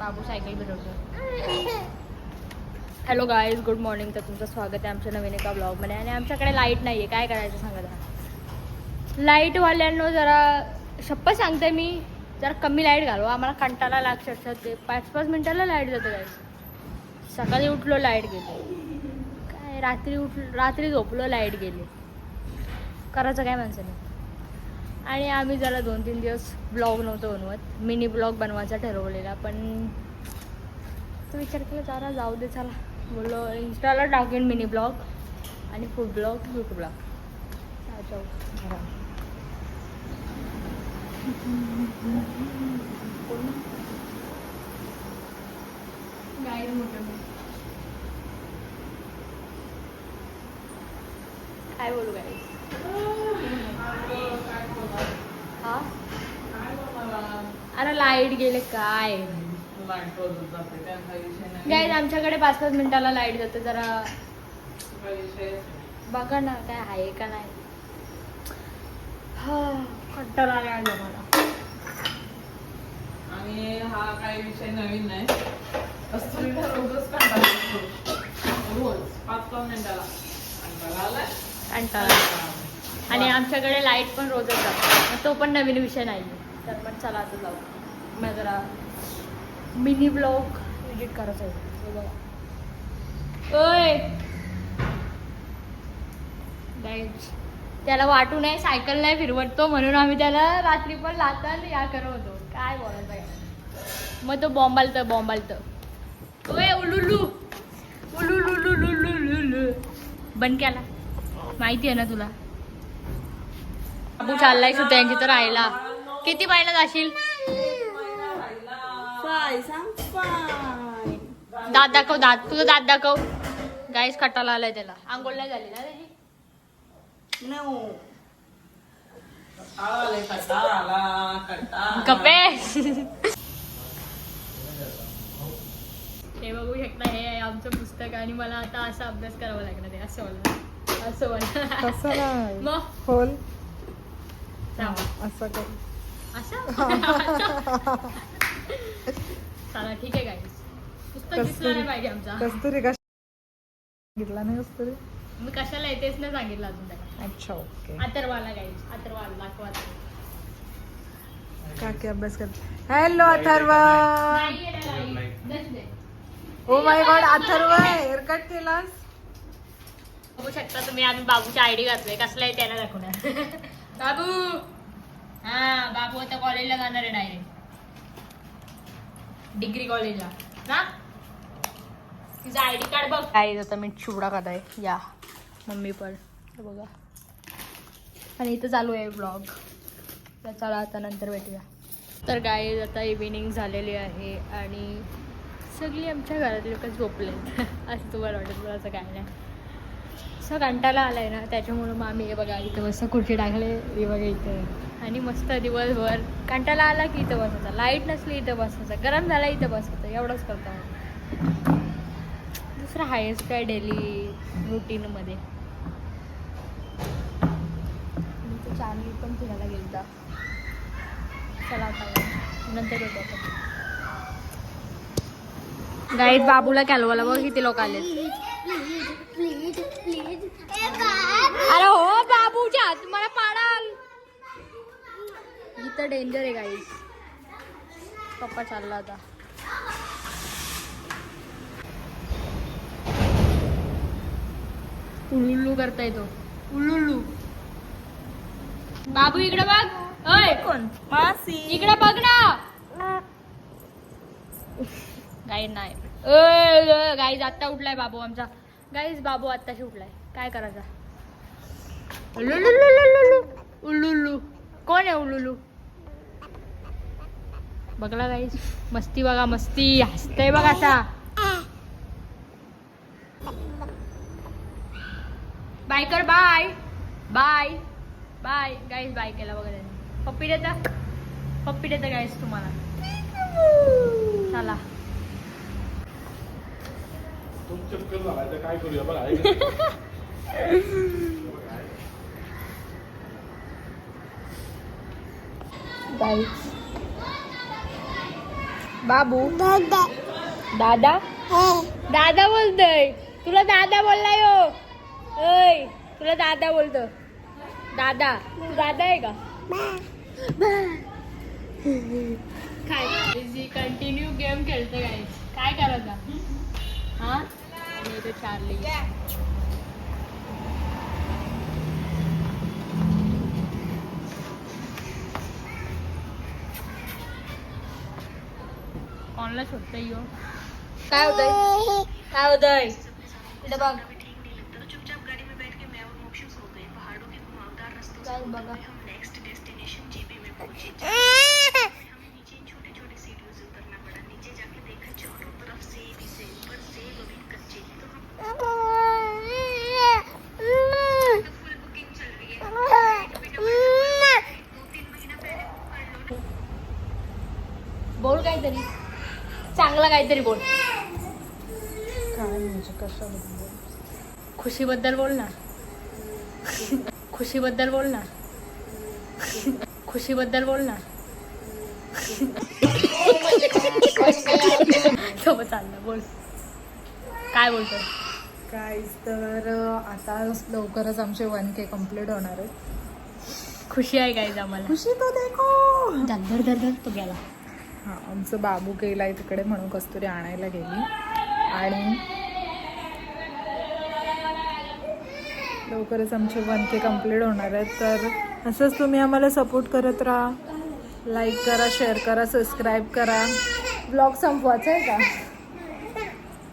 बाबू cycle फिरवतो hello guys good morning तर तुमचं स्वागत आहे आमच्या नवीन एका ब्लॉगमध्ये आणि आमच्याकडे लाइट नाही आहे काय करायचं सांगत जरा. लाईटवाल्यांनो जरा शप्प सांगते मी. जरा कमी लाइट घालू आम्हाला कंटाळा लाग ते पाच पाच मिनटाला लाइट जातं गाईज सकाळी उठलो लाइट गेली. काय रात्री उठ रात्री झोपलो लाइट गेली. करायचं काय माणसाने? आणि आम्ही जरा दोन तीन दिवस ब्लॉग नव्हतं बनवत. मिनी ब्लॉग बनवायचा ठरवलेला पण तो विचार केला जरा जाऊ दे चला. बोललो इंस्टाला टाकेन मिनी ब्लॉग आणि फूड ब्लॉग जाऊ. गाई मोठं काय बोलू गाई हा अरे लाइट गेले काय? गाईज आमच्याकडे पाच पाच मिनिटाला लाइट जाते जरा बघा ना काय आहे का नाही. हा कंटाळा आला आणि हा काही विषय नवीन नाही. कस्तुरी रोजच कंटाळा रोज. पाच पाच मिनिटाला. कंटाळा आलाय? कंटाळा आणि आमच्याकडे लाइट पण रोजच जातो. तो पण नवीन विषय नाही तर मग चला आता जाऊ. मग जरा मिनी ब्लॉग एडिट करायचं आहे. बघा. ओय. त्याला वाटू नाही सायकल नाही फिरवतो म्हणून आम्ही त्याला रात्री पण लाता या करतो काय बोलायचं आहे? मग तो बॉम्बालत बॉम्बालत ओय उलुलू. उलुलुलुलुलुलु बंद केला. माहिती आहे ना तुला? बाबू चाललाय सुद्धा यांची तर राहायला. किती महिना जाशील? फाय, सांग फाय. दात दाखव दात. तुझं दात दाखव. गाईस कटाला आलाय त्याला. आंघोळ नाही झाली ना त्याची हे? बघू शकता हे आहे आमचं पुस्तक आणि मला आता असा अभ्यास करावा लागणार आहे. असं मला असं नाही. मग? खोल. असं कर. असं चला ठीक आहे पुस्तक दिसलं पाहिजे आमचा. कस्तुरी सांगितला नाही कस्तुरी? मी कशाला येतेच नाही सांगितलं अजून त्याला. अच्छा ओके अथर्वाला गाईस अथर्वाला दाखवा काकी अभ्यास कर hello Atharva. Oh my god Atharva haircut केलास? बघू शकता तुम्ही आम्ही बाबूची आयडी घातलोय कसला आहे त्याला दाखवणार. बाबू! हा बाबू आता कॉलेजला जाणार आहे डायरेक्ट डिग्री कॉलेजला ना तिचा आयडी कार्ड बघ. काय आता मी चिवडा खात या. मम्मी पण. बघा. आणि इथं चालू आहे ब्लॉग तर चला आता नंतर भेटूया. तर काय आता इव्हिनिंग झालेली आहे आणि सगळी आमच्या घरातली लोक झोपले असं तुम्हाला वाटत असं काय नाही. असं कंटाळा आलाय ना त्याच्यामुळं मग आम्ही हे बघा इथं मस्त खुर्ची टाकले हे बघा इथं. आणि मस्त दिवसभर कंटाळा आला की इथं बसायचा. लाइट नसली इथं बसायचं. गरम झाला इथं बसायचं. एवढंच करतो दुसरं हायस्ट काय डेली रुटीनमध्ये चार्ली पण फिरायला गेलता. चला आता नंतर येतो गाईड गाईत बाबूला कॅलवाला बघ किती लोक आले तुमच्या तुम्हाला पाडाल. इथं डेंजर आहे गाईस पप्पा चालला आता. उल्लू करता येतो उल्लू बाबू इकडे बघ. अय कोण? मासी. इकडे बघ ना. गाई नाही. गाईज आत्ता उठलाय बाबू आमचा. गाईज बाबू आत्ताशी उठलाय. काय करायचा? उल्लू कोण आहे उल्लू? बघला गाईज मस्ती बघा मस्ती. हसतय बघा असा बाय कर bye bye bye guys bye केला बघा त्याने. पप्पी देता? पप्पी देता गाईज तुम्हाला. चला. काय करूया? बघा आहे का? गाईज बाबू. दादा. दादा? दादा बोलतोय. तुला दादा बोललाय हो. ओय तुला दादा बोलतो. दादा तू दादा आहे का? काय? कंटिन्यू गेम खेळतो काय काय करायचा हा? चार्ली ऑनला शोधता येऊ काय होतंय? काय होतंय? इथे बघ. बघा बोल काहीतरी चांगला काहीतरी बोल. काय म्हणजे कशाबद्दल? खुशीबद्दल बोल ना. खुशीबद्दल बोल ना. खुशीबद्दल बोल ना. सोबत चाललं बोल. काय बोलतोय? काय तर आता लवकरच आमचे वन के कंप्लीट होणार आहे. खुशी आहे काय आम्हाला. खुशी तो देखो. धर धर धर तो गेला. हा आमचं बाबू गेलाय तिकडे म्हणून कस्तुरी आणायला गेली. आणि लवकरच आमचे वन के कंप्लीट होणार आहेत. तर असंच तुम्ही आम्हाला सपोर्ट करत राहा. लाईक करा शेअर करा सबस्क्राईब करा. ब्लॉग संपवायचा आहे का?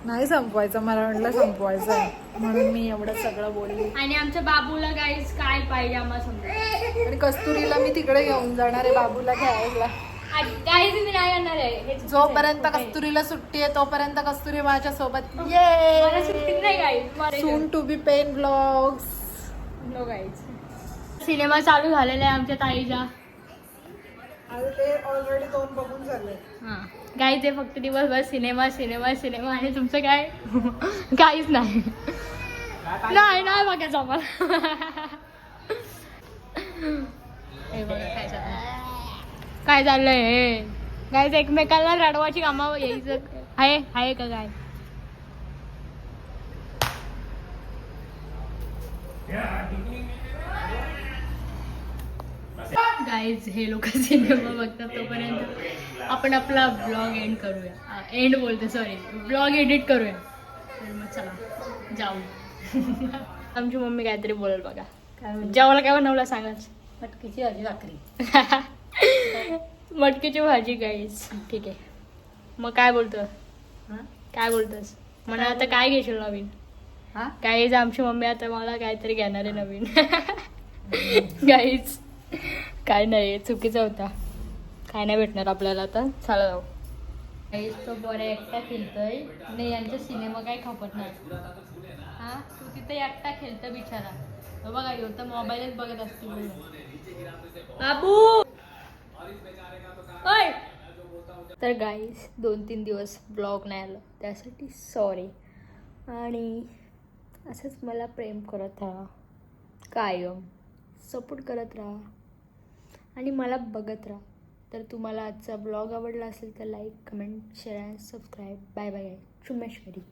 नाही संपवायचं मला म्हटलं संपवायचं आहे. म्हणून मी एवढं सगळं बोलली. आणि आमच्या बाबूला गाईस काय पाहिजे आम्हाला समजा आणि कस्तुरीला मी तिकडे घेऊन जाणार आहे. बाबूला घ्यायला. काहीच मी नाही करणार आहे. हे चुकीचं आहे. जोपर्यंत. कस्तुरीला सुट्टी आहे तोपर्यंत कस्तुरी माझ्या सोबत मला सुट्टीच नाही guys soon to be pen blogs no guys cinema चालू झालेला आहे आमच्या ताईचा. ते ऑलरेडी दोन बघून झाले हां. गाईज आहे फक्त दिवसभर सिनेमा सिनेमा सिनेमा. आणि तुमचं काय? काहीच नाही. नाही नाही बघायचं आम्हाला. हे बघा काय चाललंय काय चाललंय हे? गाईज एकमेकांना रडवाची कामं यायचं. आहे आहे का काय गाईज हे लोक सिनेमा बघतात तोपर्यंत आपण आपला ब्लॉग एंड करूया. एंड बोलतो सॉरी ब्लॉग एडिट करूया. तर मग चला जाऊ. आमची मम्मी काहीतरी बोलेल बघा. जेवायला काय बनवलं सांगाच मटकीची भाजी भाकरी. मटकीची भाजी गाईज ठीक आहे. मग काय बोलतो काय बोलतोस म्हणा आता काय घेशील नवीन? हा? गाईज आमची मम्मी आता मला काहीतरी घेणार आहे नवीन. गाईज काय नाही चुकीचा होता. काय नाही भेटणार आपल्याला आता. चला जाऊ. गाईज तो बरं एकटा खेळतोय. नाही यांचा सिनेमा काय खपत नाही. हा? तू तिथे एकटा खेळतो बिचारा. तो बघा ह्यो तर मोबाईलच बघत असतो बाबू! ओय! तर गाईज दोन तीन दिवस ब्लॉग नाही आलं त्यासाठी सॉरी आणि असंच मला प्रेम करत राहा. कायम. सपोर्ट करत राहा. आणि मला बघत राहा. तर तुम्हाला आजचा ब्लॉग आवडला असेल तर like comment share and subscribe bye bye चुमेश्वरी.